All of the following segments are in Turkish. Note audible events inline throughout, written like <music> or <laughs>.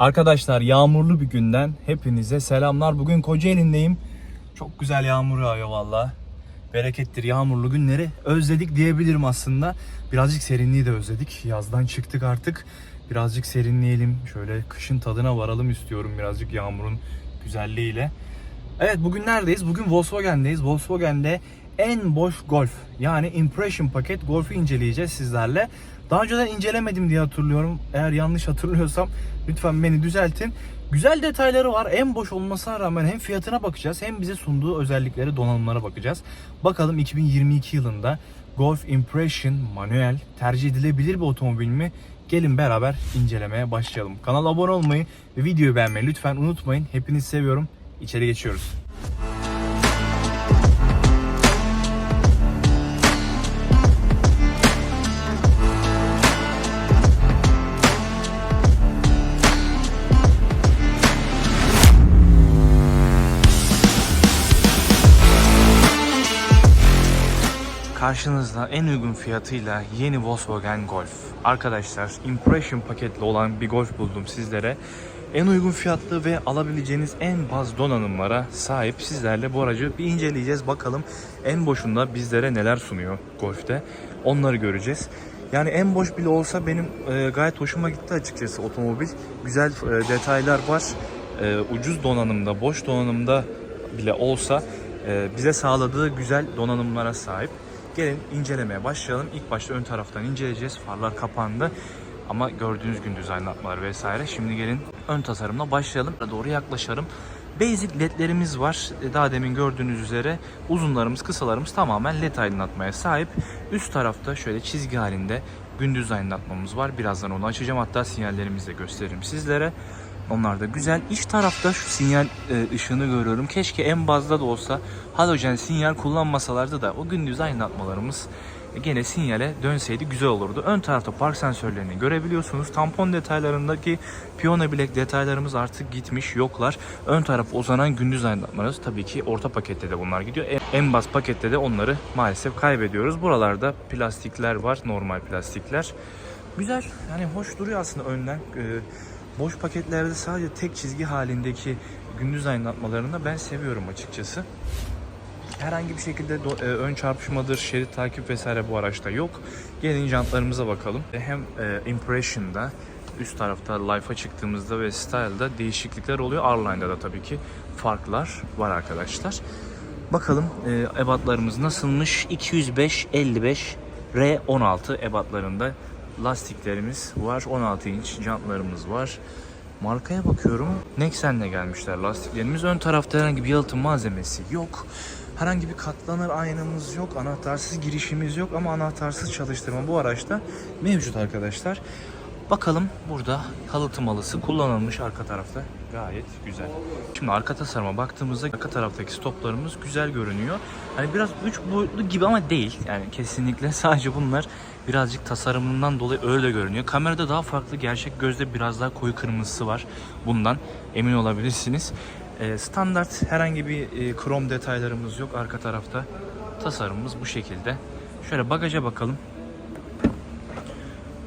Arkadaşlar yağmurlu bir günden hepinize selamlar. Bugün Kocaeli'ndeyim. Çok güzel yağmur yağıyor valla. Berekettir yağmurlu günleri. Özledik diyebilirim aslında. Birazcık serinliği de özledik. Yazdan çıktık artık. Birazcık serinleyelim. Şöyle kışın tadına varalım istiyorum birazcık yağmurun güzelliğiyle. Evet bugün neredeyiz? Bugün Volkswagen'deyiz. Volkswagen'de en boş Golf yani Impression paket Golf'u inceleyeceğiz sizlerle. Daha önceden incelemedim diye hatırlıyorum. Eğer yanlış hatırlıyorsam lütfen beni düzeltin. Güzel detayları var. En boş olmasına rağmen hem fiyatına bakacağız hem bize sunduğu özellikleri, donanımlara bakacağız. Bakalım 2022 yılında Golf Impression manuel tercih edilebilir bir otomobil mi? Gelin beraber incelemeye başlayalım. Kanala abone olmayı ve videoyu beğenmeyi lütfen unutmayın. Hepinizi seviyorum. İçeri geçiyoruz. Karşınızda en uygun fiyatıyla yeni Volkswagen Golf. Arkadaşlar Impression paketli olan bir Golf buldum sizlere. En uygun fiyatlı ve alabileceğiniz en baz donanımlara sahip sizlerle bu aracı bir inceleyeceğiz. Bakalım en boşunda bizlere neler sunuyor Golf'te. Onları göreceğiz. Yani en boş bile olsa benim e, gayet hoşuma gitti açıkçası otomobil. Güzel e, detaylar var. E, ucuz donanımda, boş donanımda bile olsa e, bize sağladığı güzel donanımlara sahip. Gelin incelemeye başlayalım. İlk başta ön taraftan inceleyeceğiz. Farlar kapandı. Ama gördüğünüz gündüz aydınlatmaları vesaire. Şimdi gelin ön tasarımla başlayalım. Doğru yaklaşalım. Basic ledlerimiz var. E, Daha demin gördüğünüz üzere uzunlarımız, kısalarımız tamamen led aydınlatmaya sahip. Üst tarafta şöyle çizgi halinde gündüz aydınlatmamız var. Birazdan onu açacağım. Hatta sinyallerimizi de gösteririm sizlere. Onlar da güzel. İç tarafta şu sinyal e, ışığını görüyorum. Keşke en bazda da olsa halojen sinyal kullanmasalardı da o gündüz aydınlatmalarımız gene sinyale dönseydi güzel olurdu. Ön tarafta park sensörlerini görebiliyorsunuz. Tampon detaylarındaki piyano bilek detaylarımız artık gitmiş yoklar. Ön tarafa uzanan gündüz aydınlatmalarımız tabii ki orta pakette de bunlar gidiyor. En bas pakette de onları maalesef kaybediyoruz. Buralarda plastikler var. Normal plastikler. Güzel. Yani hoş duruyor aslında önden. Ee, boş paketlerde sadece tek çizgi halindeki gündüz aydınlatmalarını ben seviyorum açıkçası. Herhangi bir şekilde do- e, ön çarpışmadır, şerit takip vesaire bu araçta yok. Gelin jantlarımıza bakalım. Hem e, Impression'da üst tarafta Life'a çıktığımızda ve Style'da değişiklikler oluyor. R-Line'da da tabii ki farklar var arkadaşlar. Bakalım e, ebatlarımız nasılmış? 205 55 R16 ebatlarında lastiklerimiz var. 16 inç jantlarımız var. Markaya bakıyorum. Nexen'le gelmişler lastiklerimiz. Ön tarafta herhangi bir yalıtım malzemesi yok. Herhangi bir katlanır aynamız yok. Anahtarsız girişimiz yok ama anahtarsız çalıştırma bu araçta mevcut arkadaşlar. Bakalım burada halıtım halısı kullanılmış arka tarafta. Gayet güzel. Şimdi arka tasarıma baktığımızda arka taraftaki stoplarımız güzel görünüyor. Hani biraz üç boyutlu gibi ama değil. Yani kesinlikle <laughs> sadece bunlar birazcık tasarımından dolayı öyle görünüyor. Kamerada daha farklı. Gerçek gözde biraz daha koyu kırmızısı var. Bundan emin olabilirsiniz. Ee, standart herhangi bir e, krom detaylarımız yok arka tarafta. Tasarımımız bu şekilde. Şöyle bagaja bakalım.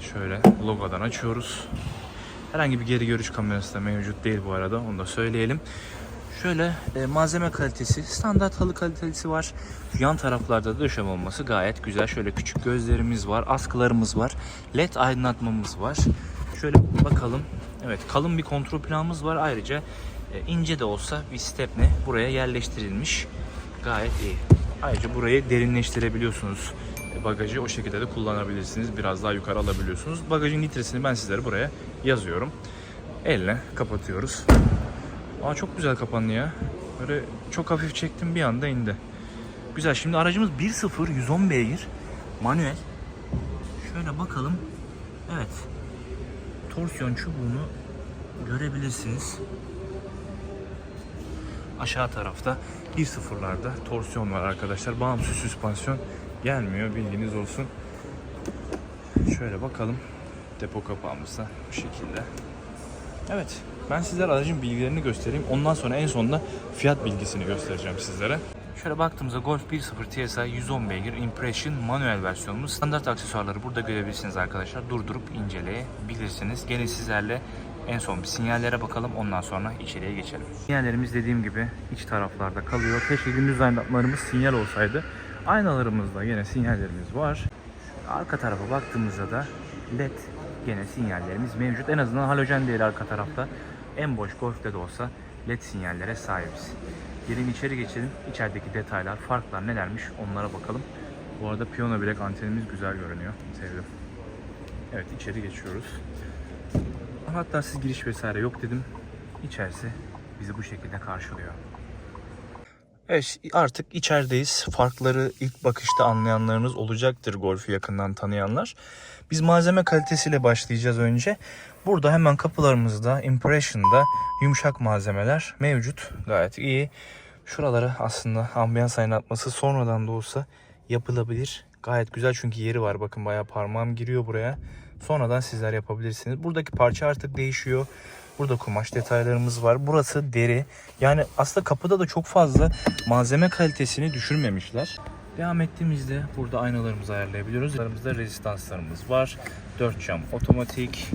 Şöyle logodan açıyoruz. Herhangi bir geri görüş kamerası da mevcut değil bu arada. Onu da söyleyelim. Şöyle e, malzeme kalitesi, standart halı kalitesi var. Yan taraflarda da döşeme olması gayet güzel. Şöyle küçük gözlerimiz var, askılarımız var. LED aydınlatmamız var. Şöyle bakalım. Evet kalın bir kontrol planımız var. Ayrıca e, ince de olsa bir stepne buraya yerleştirilmiş. Gayet iyi. Ayrıca burayı derinleştirebiliyorsunuz. Bagajı o şekilde de kullanabilirsiniz. Biraz daha yukarı alabiliyorsunuz. Bagajın litresini ben sizlere buraya yazıyorum. Elle kapatıyoruz. Aa çok güzel kapandı ya. Böyle çok hafif çektim bir anda indi. Güzel. Şimdi aracımız 1.0 110 beygir. Manuel. Şöyle bakalım. Evet. Torsiyon çubuğunu görebilirsiniz. Aşağı tarafta 1.0'larda torsiyon var arkadaşlar. Bağımsız süspansiyon gelmiyor. Bilginiz olsun. Şöyle bakalım. Depo kapağımız da bu şekilde. Evet. Ben sizlere aracın bilgilerini göstereyim. Ondan sonra en sonunda fiyat bilgisini göstereceğim sizlere. Şöyle baktığımızda Golf 1.0 TSI 110 beygir Impression manuel versiyonumuz. Standart aksesuarları burada görebilirsiniz arkadaşlar. Durdurup inceleyebilirsiniz. Gene sizlerle En son bir sinyallere bakalım ondan sonra içeriye geçelim. Sinyallerimiz dediğim gibi iç taraflarda kalıyor. Keşke gündüz aydınlatmalarımız sinyal olsaydı. Aynalarımızda yine sinyallerimiz var. Arka tarafa baktığımızda da led gene sinyallerimiz mevcut. En azından halojen değil arka tarafta. En boş Golf'te de olsa led sinyallere sahibiz. Gelin içeri geçelim. İçerideki detaylar, farklar nelermiş onlara bakalım. Bu arada piyano bilek antenimiz güzel görünüyor. Sevdim. Evet içeri geçiyoruz. Hatta siz giriş vesaire yok dedim. İçerisi bizi bu şekilde karşılıyor. Evet artık içerideyiz. Farkları ilk bakışta anlayanlarınız olacaktır golfü yakından tanıyanlar. Biz malzeme kalitesiyle başlayacağız önce. Burada hemen kapılarımızda Impression'da yumuşak malzemeler mevcut. Gayet iyi. Şuralara aslında ambiyans aydınlatması sonradan da olsa yapılabilir. Gayet güzel çünkü yeri var. Bakın bayağı parmağım giriyor buraya. Sonradan sizler yapabilirsiniz. Buradaki parça artık değişiyor. Burada kumaş detaylarımız var. Burası deri. Yani aslında kapıda da çok fazla malzeme kalitesini düşürmemişler. Devam ettiğimizde burada aynalarımızı ayarlayabiliyoruz. Aynalarımızda rezistanslarımız var. 4 cam otomatik.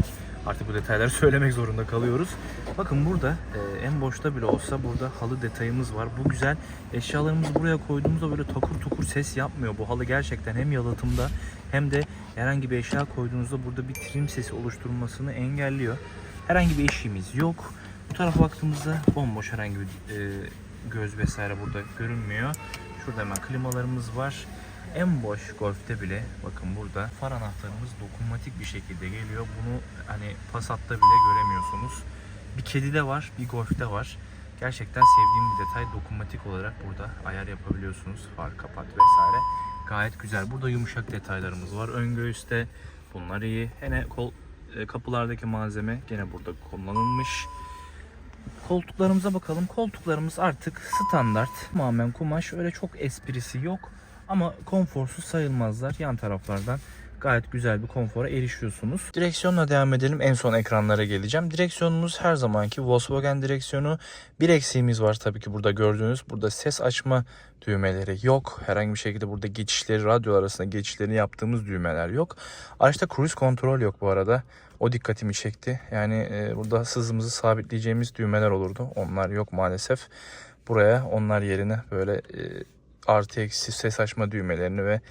Artık bu detayları <laughs> söylemek zorunda kalıyoruz. Bakın burada e, en boşta bile olsa burada halı detayımız var. Bu güzel. Eşyalarımızı buraya koyduğumuzda böyle takur tukur ses yapmıyor. Bu halı gerçekten hem yalıtımda hem de herhangi bir eşya koyduğunuzda burada bir trim sesi oluşturulmasını engelliyor. Herhangi bir eşiğimiz yok. Bu tarafa baktığımızda bomboş herhangi bir e, göz vesaire burada görünmüyor. Şurada hemen klimalarımız var. En boş golfte bile bakın burada far anahtarımız dokunmatik bir şekilde geliyor. Bunu hani Passat'ta bile göremiyorsunuz. Bir kedide var, bir golfte var. Gerçekten sevdiğim bir detay dokunmatik olarak burada ayar yapabiliyorsunuz. Far kapat vesaire. Gayet güzel. Burada yumuşak detaylarımız var. Ön göğüste bunlar iyi. Yine kol kapılardaki malzeme gene burada kullanılmış. Koltuklarımıza bakalım. Koltuklarımız artık standart. Tamamen kumaş. Öyle çok esprisi yok. Ama konforsuz sayılmazlar. Yan taraflardan gayet güzel bir konfora erişiyorsunuz. Direksiyonla devam edelim. En son ekranlara geleceğim. Direksiyonumuz her zamanki Volkswagen direksiyonu. Bir eksiğimiz var tabii ki burada gördüğünüz. Burada ses açma düğmeleri yok. Herhangi bir şekilde burada geçişleri, radyo arasında geçişlerini yaptığımız düğmeler yok. Araçta cruise kontrol yok bu arada. O dikkatimi çekti. Yani e, burada hızımızı sabitleyeceğimiz düğmeler olurdu. Onlar yok maalesef. Buraya onlar yerine böyle e, artı eksi ses açma düğmelerini ve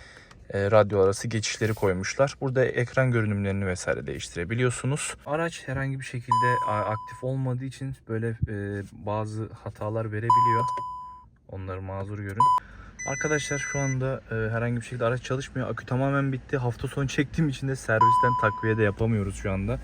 e, radyo arası geçişleri koymuşlar. Burada ekran görünümlerini vesaire değiştirebiliyorsunuz. Araç herhangi bir şekilde aktif olmadığı için böyle e, bazı hatalar verebiliyor. Onları mazur görün. Arkadaşlar şu anda e, herhangi bir şekilde araç çalışmıyor. Akü tamamen bitti. Hafta sonu çektiğim için de servisten takviye de yapamıyoruz şu anda.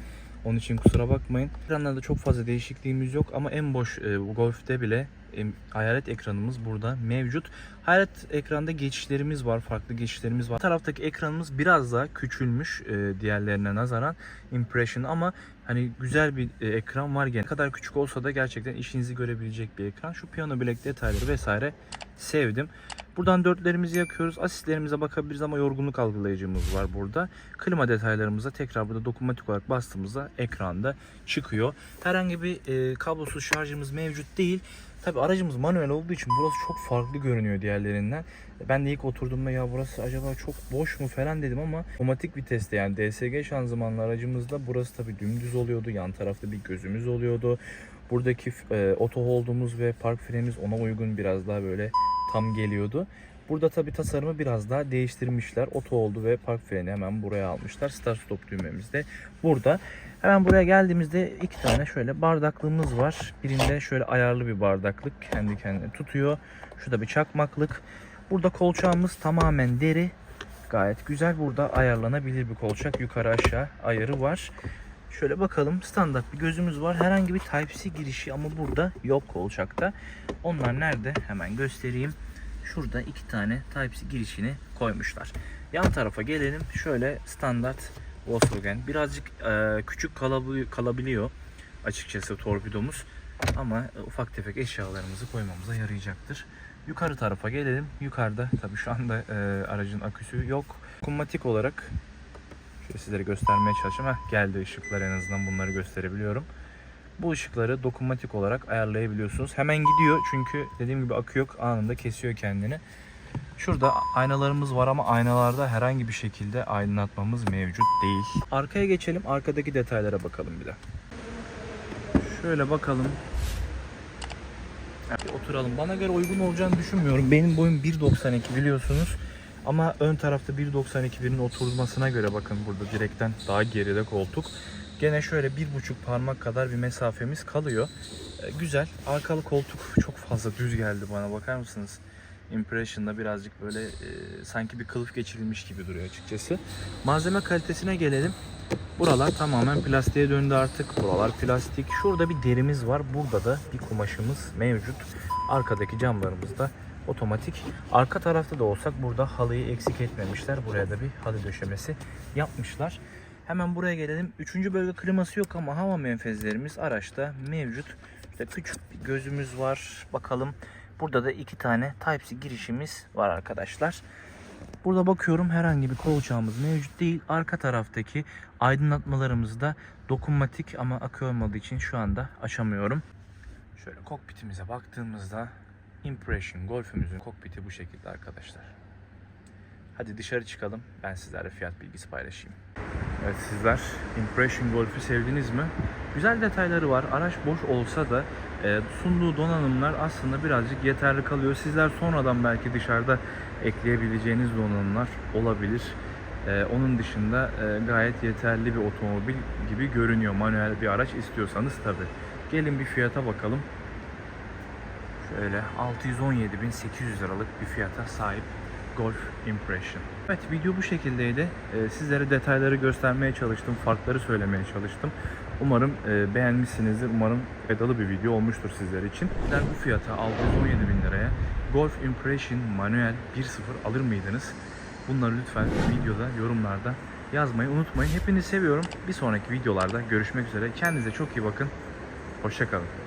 Onun için kusura bakmayın. Ekranlarda çok fazla değişikliğimiz yok ama en boş e, Golf'te bile e, hayalet ekranımız burada mevcut. Hayalet ekranda geçişlerimiz var, farklı geçişlerimiz var. Bu taraftaki ekranımız biraz daha küçülmüş e, diğerlerine nazaran Impression ama hani güzel bir e, ekran var gene. Ne kadar küçük olsa da gerçekten işinizi görebilecek bir ekran. Şu piyano bilek detayları vesaire sevdim. Buradan dörtlerimizi yakıyoruz. Asistlerimize bakabiliriz ama yorgunluk algılayıcımız var burada. Klima detaylarımıza tekrar burada dokunmatik olarak bastığımızda ekranda çıkıyor. Herhangi bir e, kablosuz şarjımız mevcut değil. Tabi aracımız manuel olduğu için burası çok farklı görünüyor diğerlerinden. Ben de ilk oturduğumda ya burası acaba çok boş mu falan dedim ama otomatik viteste yani DSG şanzımanlı aracımızda burası tabi dümdüz oluyordu. Yan tarafta bir gözümüz oluyordu. Buradaki e, oto hold'umuz ve park frenimiz ona uygun biraz daha böyle tam geliyordu. Burada tabi tasarımı biraz daha değiştirmişler. Oto oldu ve park freni hemen buraya almışlar. Start stop düğmemiz de burada. Hemen buraya geldiğimizde iki tane şöyle bardaklığımız var. Birinde şöyle ayarlı bir bardaklık kendi kendine tutuyor. Şurada bir çakmaklık. Burada kolçağımız tamamen deri. Gayet güzel. Burada ayarlanabilir bir kolçak. Yukarı aşağı ayarı var. Şöyle bakalım standart bir gözümüz var. Herhangi bir Type-C girişi ama burada yok kolçakta. Onlar nerede? Hemen göstereyim. Şurada iki tane Type-C girişini koymuşlar. Yan tarafa gelelim. Şöyle standart Volkswagen. Birazcık e, küçük kalabili- kalabiliyor açıkçası torpidomuz. Ama e, ufak tefek eşyalarımızı koymamıza yarayacaktır. Yukarı tarafa gelelim. Yukarıda tabii şu anda e, aracın aküsü yok. Dokunmatik olarak şöyle sizlere göstermeye çalışacağım. Heh, geldi ışıklar en azından bunları gösterebiliyorum. Bu ışıkları dokunmatik olarak ayarlayabiliyorsunuz. Hemen gidiyor çünkü dediğim gibi akü yok. Anında kesiyor kendini. Şurada aynalarımız var ama aynalarda herhangi bir şekilde aydınlatmamız mevcut değil. Arkaya geçelim. Arkadaki detaylara bakalım bir de. Şöyle bakalım. Evet, oturalım. Bana göre uygun olacağını düşünmüyorum. Benim boyum 1.92 biliyorsunuz. Ama ön tarafta 1.92 birinin oturmasına göre bakın burada direkten daha geride koltuk. Gene şöyle bir buçuk parmak kadar bir mesafemiz kalıyor. Ee, güzel. Arkalı koltuk çok fazla düz geldi bana bakar mısınız? Impression'da birazcık böyle e, sanki bir kılıf geçirilmiş gibi duruyor açıkçası. Malzeme kalitesine gelelim. Buralar tamamen plastiğe döndü artık. Buralar plastik. Şurada bir derimiz var. Burada da bir kumaşımız mevcut. Arkadaki camlarımız da otomatik. Arka tarafta da olsak burada halıyı eksik etmemişler. Buraya da bir halı döşemesi yapmışlar. Hemen buraya gelelim. Üçüncü bölge kliması yok ama hava menfezlerimiz araçta mevcut. İşte küçük bir gözümüz var. Bakalım. Burada da iki tane Type-C girişimiz var arkadaşlar. Burada bakıyorum herhangi bir kolçağımız mevcut değil. Arka taraftaki aydınlatmalarımız da dokunmatik ama akü olmadığı için şu anda açamıyorum. Şöyle kokpitimize baktığımızda Impression Golf'ümüzün kokpiti bu şekilde arkadaşlar. Hadi dışarı çıkalım. Ben sizlerle fiyat bilgisi paylaşayım. Evet sizler Impression Golf'ü sevdiniz mi? Güzel detayları var. Araç boş olsa da e, sunduğu donanımlar aslında birazcık yeterli kalıyor. Sizler sonradan belki dışarıda ekleyebileceğiniz donanımlar olabilir. E, onun dışında e, gayet yeterli bir otomobil gibi görünüyor. Manuel bir araç istiyorsanız tabi. Gelin bir fiyata bakalım. Şöyle 617.800 liralık bir fiyata sahip Golf Impression. Evet video bu şekildeydi. Ee, sizlere detayları göstermeye çalıştım. Farkları söylemeye çalıştım. Umarım e, beğenmişsinizdir. Umarım faydalı bir video olmuştur sizler için. Sizler bu fiyata 617 bin liraya Golf Impression manuel 1.0 alır mıydınız? Bunları lütfen videoda, yorumlarda yazmayı unutmayın. Hepinizi seviyorum. Bir sonraki videolarda görüşmek üzere. Kendinize çok iyi bakın. Hoşçakalın.